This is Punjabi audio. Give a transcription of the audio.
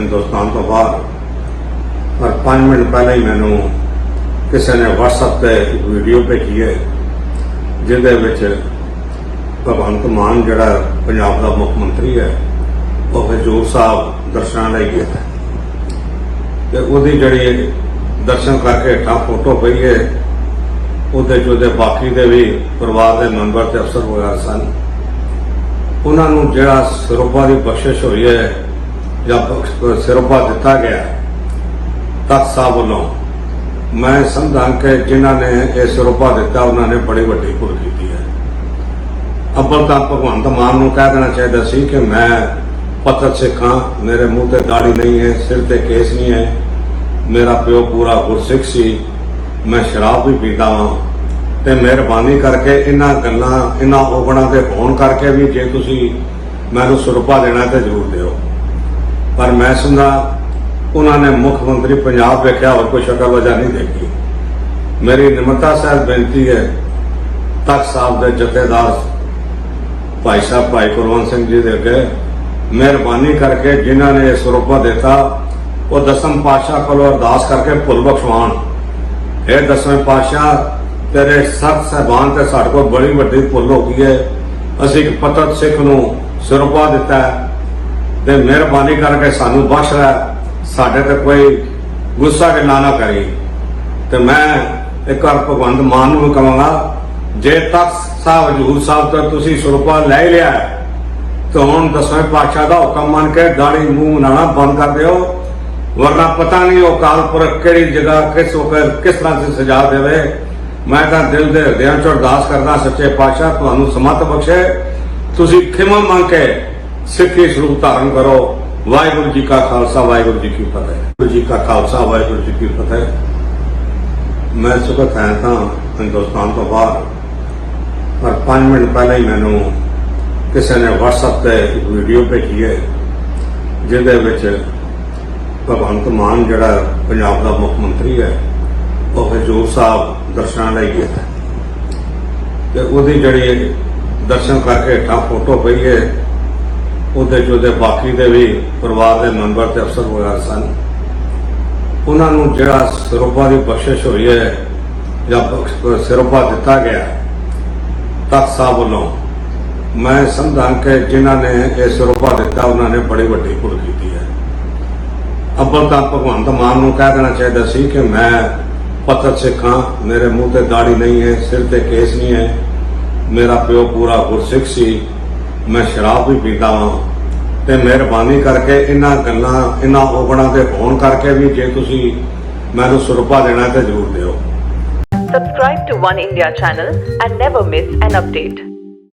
ਹਿੰਦੁਸਤਾਨ ਤੋਂ ਬਾਹਰ ਪਰ 5 ਮਿੰਟ ਪਹਿਲਾਂ ਹੀ ਮੈਨੂੰ ਕਿਸੇ ਨੇ WhatsApp ਤੇ ਇੱਕ ਵੀਡੀਓ ਭੇਜੀ ਹੈ, ਜਿਹਦੇ ਵਿੱਚ ਭਗਵੰਤ ਮਾਨ ਜਿਹੜਾ ਪੰਜਾਬ ਦਾ ਮੁੱਖ ਮੰਤਰੀ ਹੈ, ਉਹ ਹਜੂਰ ਸਾਹਿਬ ਦਰਸ਼ਨਾਂ ਲਈ ਗਿਆ ਤੇ ਉਹਦੀ ਜਿਹੜੀ ਦਰਸ਼ਨ ਕਰਕੇ ਹੇਠਾਂ ਫੋਟੋ ਪਈ ਹੈ, ਉਹਦੇ ਚ ਉਹਦੇ ਬਾਕੀ ਦੇ ਵੀ ਪਰਿਵਾਰ ਦੇ ਮੈਂਬਰ ਤੇ ਅਫਸਰ ਵਗੈਰਾ ਸਨ। ਉਹਨਾਂ ਨੂੰ ਜਿਹੜਾ ਸਿਰੋਪਾ ਦੀ ਬਖਸ਼ਿਸ਼ ਹੋਈ ਹੈ ਜਾਂ ਬਖਸ਼- ਸਿਰੋਪਾ ਦਿੱਤਾ ਗਿਆ ਤਖਤ ਸਾਹਿਬ ਵੱਲੋਂ ਮੈਂ ਸਮਝਾਂ ਕਿ ਜਿਨ੍ਹਾਂ ਨੇ ਇਹ ਸਿਰੋਪਾ ਦਿੱਤਾ, ਉਹਨਾਂ ਨੇ ਬੜੀ ਵੱਡੀ ਭੁੱਲ ਕੀਤੀ ਹੈ। ਅੱਬਲ ਤਾਂ ਭਗਵੰਤ ਮਾਨ ਨੂੰ ਕਹਿ ਦੇਣਾ ਚਾਹੀਦਾ ਸੀ ਕਿ ਮੈਂ ਪਤਤ ਸਿੱਖਾਂ, ਮੇਰੇ ਮੂੰਹ ਤੇ ਦਾੜੀ ਨਹੀਂ ਹੈ, ਸਿਰ ਤੇ ਕੇਸ ਨਹੀਂ ਹੈ। ਮੇਰਾ ਪਿਓ ਪੂਰਾ ਗੁਰਸਿੱਖ ਸੀ, ਮੈਂ ਸ਼ਰਾਬ ਵੀ ਪੀਂਦਾ ਹਾਂ ਤੇ ਮਿਹਰਬਾਨੀ ਕਰਕੇ ਇਹਨਾਂ ਗੱਲਾਂ, ਇਹਨਾਂ ਔਗਣਾਂ ਦੇ ਹੋਣ ਕਰਕੇ ਵੀ ਜੇ ਤੁਸੀਂ ਮੈਨੂੰ ਸੁਰਪਾ ਦੇਣਾ ਤੇ ਜ਼ਰੂਰ ਦਿਓ। ਪਰ ਮੈਂ ਸਮਝਾ ਉਹਨਾਂ ਨੇ ਮੁੱਖ ਮੰਤਰੀ ਪੰਜਾਬ ਵੇਖਿਆ, ਹੋਰ ਕੋਈ ਸ਼ਕਲ ਵਜ੍ਹਾ ਨਹੀਂ ਦੇਖੀ। ਮੇਰੀ ਨਿਮਰਤਾ ਸਾਹਿਬ ਬੇਨਤੀ ਹੈ, ਤਖਤ ਸਾਹਿਬ ਦੇ ਜਥੇਦਾਰ ਭਾਈ ਸਾਹਿਬ, ਭਾਈ ਕੁਲਵੰਤ ਸਿੰਘ ਜੀ ਦੇ ਅੱਗੇ ਮਿਹਰਬਾਨੀ ਕਰਕੇ ਜਿਨ੍ਹਾਂ ਨੇ ਇਹ ਸਰੂਪਾ ਦਿੱਤਾ, ਉਹ ਦਸਮ ਪਾਤਸ਼ਾਹ ਕੋਲੋਂ ਅਰਦਾਸ ਕਰਕੇ ਭੁੱਲ ਬਖਸ਼ਵਾਣ ਇਹ ਦਸਵੇਂ ਪਾਤਸ਼ਾਹ, ਤੇਰੇ ਸਤ ਸਹਿਬਾਨ ਤੇ ਸਾਡੇ ਕੋਲ ਬੜੀ ਵੱਡੀ ਭੁੱਲ ਹੋ ਗਈ ਹੈ। ਅਸੀਂ ਇੱਕ ਪਤਤ ਸਿੱਖ ਨੂੰ ਸਰੂਪਾ ਦਿੱਤਾ ਤੇ ਮਿਹਰਬਾਨੀ ਕਰਕੇ ਸਾਨੂੰ ਬਖਸ਼ ਲੈ। ਸਾਡੇ ਤੇ ਕੋਈ ਗੁੱਸਾ ਗਿਲਾ ਨਾ ਕਰੀ। ਤੇ ਮੈਂ ਇੱਕ ਵਾਰ ਭਗਵੰਤ ਮਾਨ ਨੂੰ ਵੀ ਕਹਾਂਗਾ ਜੇ ਤੱਕ ਸਾਹਿਬ ਹਜੂਰ ਸਾਹਿਬ ਤੋਂ ਤੁਸੀਂ ਸਰੂਪਾ ਲੈ ਲਿਆ ਹੈ, ਤਾਂ ਹੁਣ ਦਸਵੇਂ ਪਾਤਸ਼ਾਹ ਦਾ ਹੁਕਮ ਮੰਨ ਕੇ ਦਾੜੀ ਮੂੰਹ ਬਣਾਉਣਾ ਬੰਦ ਕਰ ਦਿਓ। ਵਰਨਾ ਪਤਾ ਨਹੀਂ ਉਹ ਕਾਲਪੁਰਖ ਕਿਹੜੀ ਜਗ੍ਹਾ ਕਿਸ ਵਕਤ ਕਿਸ ਤਰ੍ਹਾਂ ਦੀ ਸਜ਼ਾ ਦੇਵੇ। ਮੈਂ ਤਾਂ ਦਿਲ ਦੇ ਹਿਰਦਿਆਂ ਚ ਅਰਦਾਸ ਕਰਦਾ ਸੱਚੇ ਪਾਤਸ਼ਾਹ ਤੁਹਾਨੂੰ ਸਮਤ ਬਖਸ਼ੇ। ਤੁਸੀਂ ਖਿਮਾ ਮੰਗ ਕੇ ਸਿੱਖੀ ਸਰੂਪ ਧਾਰਨ ਕਰੋ। ਵਾਹਿਗੁਰੂ ਜੀ ਕਾ ਖਾਲਸਾ, ਵਾਹਿਗੁਰੂ ਜੀ ਕੀ ਫਤਿਹ। ਵਾਹਿਗੁਰੂ ਜੀ ਕਾ ਖਾਲਸਾ, ਵਾਹਿਗੁਰੂ ਜੀ ਕੀ ਫਤਿਹ। ਮੈਂ ਸੁਖਤ ਹੈ ਤਾਂ ਹਿੰਦੁਸਤਾਨ ਤੋਂ ਬਾਹਰ। ਪਰ 5 ਮਿੰਟ ਪਹਿਲਾਂ ਹੀ ਮੈਨੂੰ ਕਿਸੇ ਨੇ WhatsApp ਤੇ ਇੱਕ ਵੀਡੀਓ ਭੇਜੀ ਹੈ, ਜਿਹਦੇ ਵਿੱਚ ਭਗਵੰਤ ਮਾਨ ਜਿਹੜਾ ਪੰਜਾਬ ਦਾ ਮੁੱਖ ਮੰਤਰੀ ਹੈ, ਉਹ ਹਜੂਰ ਸਾਹਿਬ ਦਰਸ਼ਨਾਂ ਲਈ ਗਿਆ। ਤੇ ਉਹਦੀ ਜਿਹੜੀ ਦਰਸ਼ਨ ਕਰਕੇ ਹੇਠਾਂ ਫੋਟੋ ਪਈ ਹੈ ਉਹਦੇ ਚ ਉਹਦੇ ਬਾਕੀ ਦੇ ਵੀ ਪਰਿਵਾਰ ਦੇ ਮੈਂਬਰ ਤੇ ਅਫਸਰ ਵਗੈਰਾ ਸਨ। ਉਹਨਾਂ ਨੂੰ ਜਿਹੜਾ ਸਰੋਪਾ ਦੀ ਬਖਸ਼ਿਸ਼ ਹੋਈ ਹੈ ਜਾਂ ਬਖਸ਼- ਦਿੱਤਾ ਗਿਆ, ਤਖਤ ਸਾਹਿਬ ਵੱਲੋਂ, ਮੈਂ ਸਮਝਾਂ ਕਿ ਜਿਨ੍ਹਾਂ ਨੇ ਇਹ ਸਰੋਪਾ ਦਿੱਤਾ, ਉਹਨਾਂ ਨੇ ਬੜੀ ਵੱਡੀ ਭੁੱਲ ਕੀਤੀ ਹੈ। ਅੱਬਲ ਤਾਂ ਭਗਵੰਤ ਮਾਨ ਨੂੰ ਕਹਿ ਦੇਣਾ ਚਾਹੀਦਾ ਸੀ ਕਿ ਮੈਂ ਪਤਤ ਸਿੱਖਾਂ, ਮੇਰੇ ਮੂੰਹ ਤੇ ਦਾੜੀ ਨਹੀਂ ਹੈ, ਸਿਰ ਤੇ ਕੇਸ ਨਹੀਂ ਹੈ। ਮੇਰਾ ਪਿਓ ਪੂਰਾ ਗੁਰਸਿੱਖ ਸੀ। ਮੈਂ ਸ਼ਰਾਬ ਵੀ ਪੀਂਦਾ ਹਾਂ ਤੇ ਮਿਹਰਬਾਨੀ ਕਰਕੇ ਇਹਨਾਂ ਗੱਲਾਂ, ਇਹਨਾਂ ਔਗਣਾਂ ਤੇ ਹੋਣ ਕਰਕੇ ਵੀ ਜੇ ਤੁਸੀਂ ਮੈਨੂੰ ਸੁਰਪਾ ਦੇਣਾ ਤੇ ਜ਼ਰੂਰ ਦਿਓ Subscribe to One India channel and never miss an update.